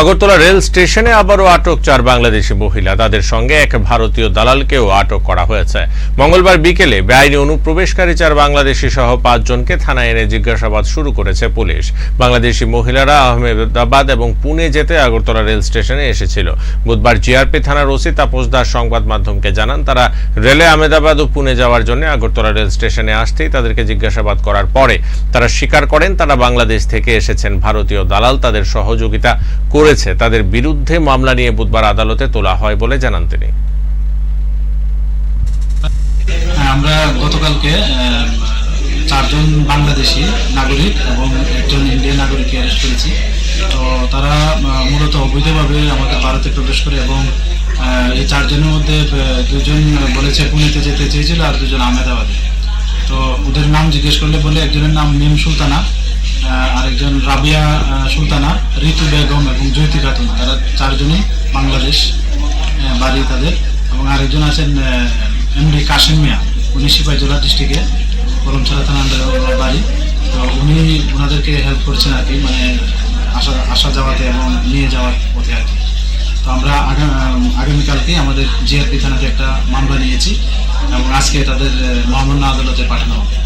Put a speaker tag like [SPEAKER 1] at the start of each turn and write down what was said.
[SPEAKER 1] Agartala rail স্টেশনে আবারও আটক চার বাংলাদেশি মহিলা। তাদের সঙ্গে এক ভারতীয় দালালকেও আটক করা হয়েছে। মঙ্গলবার বিকেলে বেআইনি অনুপ্রবেশকারী চার বাংলাদেশি সহ পাঁচজনকে থানায় এনে জিজ্ঞাসাবাদ শুরু করেছে পুলিশ। বাংলাদেশি মহিলারা আহমেদাবাদ এবং পুনে যেতে আগরতলা রেল স্টেশনে এসেছিল। বুধবার জিআরপি থানার ওসি তাপস দাস সংবাদ মাধ্যমকে জানান, তারা রেলে আহমেদাবাদ ও পুনে যাওয়ার জন্য আগরতলা রেল স্টেশনে আসতেই তাদেরকে জিজ্ঞাসাবাদ করার পরে তারা স্বীকার করেন, তারা বাংলাদেশ থেকে এসেছেন। ভারতীয় দালাল তাদের সহযোগিতা করেছে তাদের বিরুদ্ধে মামলা নিয়ে বুধবার আদালতে তোলা হয় বলে জানান তিনি।
[SPEAKER 2] হ্যাঁ, আমরা গতকালকে চারজন বাংলাদেশি নাগরিক এবং একজন ইন্ডিয়ান নাগরিককে অ্যারেস্ট করেছি। তো তারা মূলত অবৈধভাবে আমাদের ভারতে প্রবেশ করে এবং এই চারজনের মধ্যে দুজন বলেছে পুনেতে যেতে চেয়েছিল আর দুজন আহমেদাবাদে। তো ওদের নাম জিজ্ঞেস করলে বলে একজনের নাম মিম সুলতানা আরেকজন রাবিয়া সুলতানা, ঋতু বেগম এবং জ্যোতি খাতুন তারা চারজনই বাংলাদেশ বাড়ি তাদের। এবং আরেকজন আছেন এমডি কাশিম মিয়া। উনি সিপাহীজলা ডিস্ট্রিক্টে করমছড়া থানা আন্ডারে বাড়ি। তো উনি ওনাদেরকে হেল্প করছেন আর কি মানে আসা আসা যাওয়াতে এবং নিয়ে যাওয়ার পথে আর কি। তো আমরা আগা- আগামীকালকে আমাদের জিআরপি থানাতে একটা মামলা নিয়েছি। এবং আজকে তাদের মহামান্য আদালতে পাঠানো হবে।